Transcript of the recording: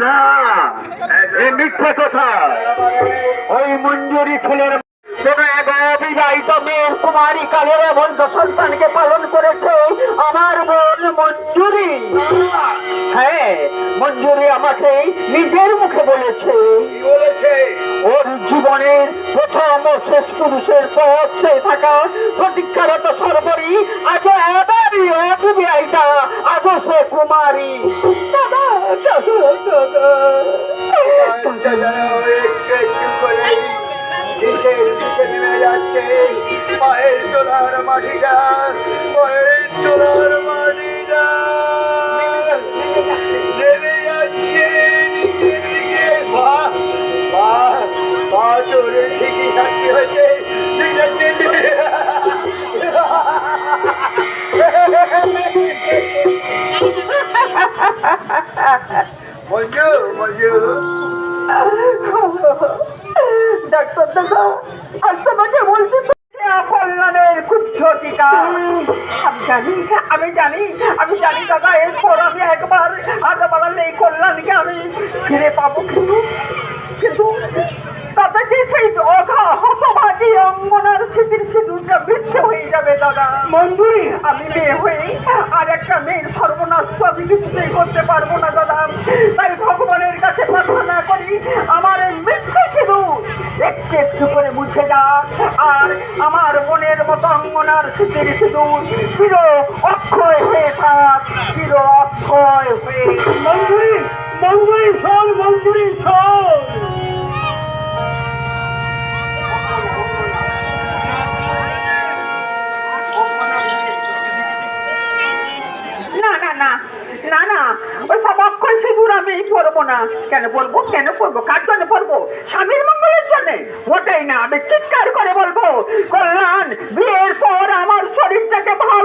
না এ মিথ্যে কথা ওই মঞ্জুরি ছেলের অবিবাহিত মেয়ের কুমারী কালের বন্ধ সন্তানকে পালন করেছে আমার বোন মঞ্জুরি। হ্যাঁ মঞ্জুরি আমাকে নিজের মুখে বলেছে? ওর জীবনের প্রথম ও শেষ পুরুষের পথ চেয়ে থাকা প্রতীক্ষারত সর্বরী আজ এবারই অবিবাহিতা আজ সে কুমারী। দাদা দাদা দাদা। দাদা একটু একটু করে নিচের দিকে নেমে যাচ্ছে। পায়ের মাটিটা পায়ের ঠিকই মঞ্জু ডাক্তার দাদা আজ তোমাকে বলছি কল্যাণের টিকা আমি জানি আমি জানি আমি জানি দাদা এরপর আমি একবার হাত বাড়ালে এই কল্যাণকে আমি ফিরে পাবো কিন্তু কিন্তু তাদেরকে সেই অধা হতভাগী অঙ্গনার স্মৃতির সিঁদুরটা মিথ্যে হয়ে যাবে দাদা? মঞ্জুরি! আমি মেয়ে হয়ে আর একটা মেয়ের সর্বনাশ আমি কিছুতেই করতে পারব না দাদা। তাই ভগবানের কাছে প্রার্থনা করি আমার এই মিথ্যে সিঁদুর একটু একটু করে মুছে যাক। আর আমার মনের মতো অঙ্গনার স্মৃতির সিঁদুর চির অক্ষয় হয়ে থাক চির অক্ষয় হয়ে মঞ্জুরি! মঞ্জুরি শোন মঞ্জুরি শোন! না না না, ওই সবক্ষণ সিঁদুর আমি পরবো না। কেন বলব? কেন পরবো? কার জন্য পরবো? স্বামীর মঙ্গলের জন্য। ওটাই না, আমি চিৎকার করে বলব, কল্যাণ, বিয়ের পর আমার শরীরটাকে ভালো